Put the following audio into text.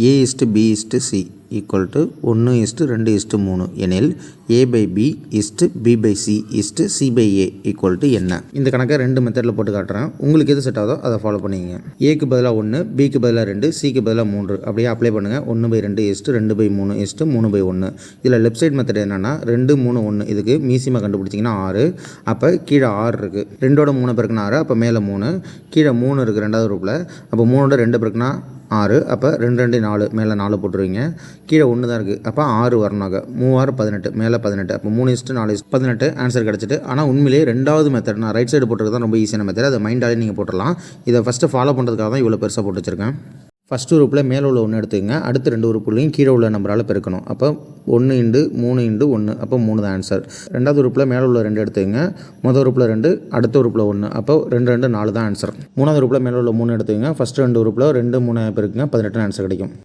A is to B is to C equal to ஒன்று is to ரெண்டு is to மூணு எனில் A by B is to B by C is to C by A equal to என்ன? இந்த கணக்கை ரெண்டு மெத்தடில் போட்டு காட்டுறேன். உங்களுக்கு எது செட் ஆகுதோ அதை ஃபாலோ பண்ணிக்கங்க. ஏக்கு பதிலாக ஒன்று பிக்கு பதிலாக ரெண்டு சிக்கு பதிலாக மூன்று. அப்படியே அப்ளை பண்ணுங்கள் ஒன்று பை ரெண்டு இஸ்ட்டு ரெண்டு பை மூணு இஸ்ட்டு மூணு பை ஒன்று இதில் லெஃப்ட் சைட் மெத்தட் என்னென்னா ரெண்டு மூணு ஒன்று இதுக்கு மீசிமா கண்டுபிடிச்சிங்கன்னா ஆறு. அப்போ கீழே ஆறு இருக்குது ரெண்டோட மூணு பெருக்குனா ஆறு அப்போ மேலே மூணு. கீழே மூணு இருக்குது ரெண்டாவது ரூப்பில் அப்போ மூணோட ரெண்டு பெருக்குனா ஆறு அப்போ ரெண்டு ரெண்டு நாலு மேலே நாலு போட்டுருவீங்க. கீழே ஒன்று தான் இருக்குது அப்போ ஆறு வரணுங்க மூவாறு பதினெட்டு மேலே பதினெட்டு. அப்போ மூணு இஸ்ட்டு நாலு இஸ்ட் பதினெட்டு ஆன்சர் கிடச்சிட்டு ஆனால் உண்மையிலேயே ரெண்டாவது மெத்தட் நான் ரைட் சைடு போட்டுருக்கு தான் ரொம்ப ஈஸியான மெத்தட் அதை மைண்டாலே நீங்கள் போட்டுடலாம். இதை ஃபஸ்ட்டு ஃபாலோ பண்ணுறதுக்காக தான் இவ்வளோ பெருசாக போட்டு வச்சுருக்கேன். ஃபஸ்ட்டு உறுப்பில் மேலே உள்ள ஒன்று எடுத்துக்கங்க. அடுத்த ரெண்டு உறுப்புலையும் கீழே உள்ள நம்பரால் பெருக்கணும். அப்போ ஒன்று இண்டு மூணு இண்டு ஒன்று அப்போ மூணு தான் ஆன்சர் ரெண்டாவது உறுப்பில் மேலே உள்ள ரெண்டு எடுத்துக்கங்க. மொதல் உறுப்பில் ரெண்டு அடுத்த உறுப்பில் ஒன்று அப்போ ரெண்டு ரெண்டு நாலு தான் ஆன்சர் மூணாவது உறுப்பில் மேலே உள்ள மூணு எடுத்துக்கங்க. ஃபஸ்ட்டு ரெண்டு உறுப்பில் ரெண்டு மூணு பெருக்குங்க. பதினெட்டு ஆன்சர் கிடைக்கும்.